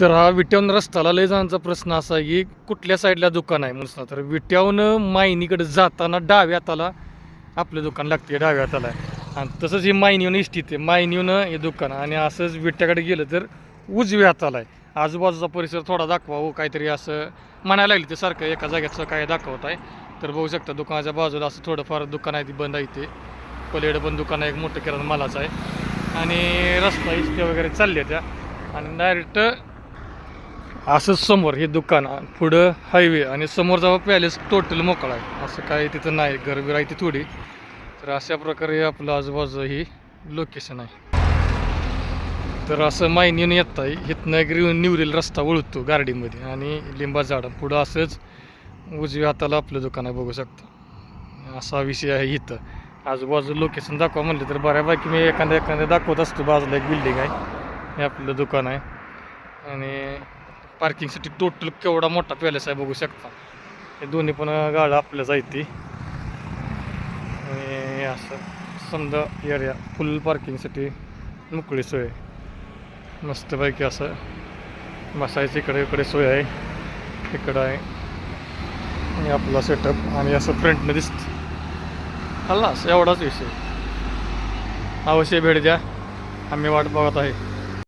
तर हा विट्यावून रस्त्याला लय जाण्याचा प्रश्न असा आहे की कुठल्या साईडला दुकान आहे म्हणून तर विट्यावून मायनीकडे जाताना डाव्या हाताला आपलं दुकान लागते डाव्या हाताला. आणि तसंच ही मायनीहून इष्टीत आहे मायनीहून हे दुकान आणि असंच विट्याकडे गेलं तर उजव्या हाताला आहे. आजूबाजूचा परिसर थोडा दाखवा हो काहीतरी असं म्हणायला लागली ते सारखं एका जागेचं काय दाखवत आहे. तर बघू शकता दुकानाच्या बाजूला असं थोडंफार दुकान आहे ती बंद आहे ते पलीकडे पण दुकान आहे एक मोठं किराणा मालाचं आहे. आणि रस्ता इस्ते वगैरे चालले त्या. आणि डायरेक्ट असंच समोर हे दुकान पुढं हायवे आणि समोरचा पॅलेस टोटल मोकळा आहे. असं काय तिथं नाही घरबीर आहे ती थोडी. तर अशा प्रकारे आपलं आजूबाजू ही लोकेशन आहे. तर असं मायनीनं येत आहे इथनं निवरेल रस्ता वळतो गार्डीमध्ये आणि लिंबा झाड. पुढं असंच उजव्या हाताला आपलं दुकान आहे बघू शकता. असा विषय आहे इथं. आजूबाजू लोकेशन दाखवा म्हणलं तर बऱ्यापैकी मी एखाद्या एखाद्या दाखवत असतो. बाजूला एक बिल्डिंग आहे. हे आपलं दुकान आहे. आणि पार्किंगसाठी टोटल केवढा मोठा पॅलेस आहे बघू शकता. हे दोन्ही पण गाड्या आपल्याच जायती ती. आणि असं समजा एरिया फुल पार्किंगसाठी मोकळी सोय आहे. मस्तपैकी असं बसायचं इकडे इकडे सोय आहे. इकडं आहे. आणि आपला सेटअप आणि असं फ्रंटनं दिसतं. हल्लास एवढाच विषय अवश्य भेट द्या. आम्ही वाट बघत आहे.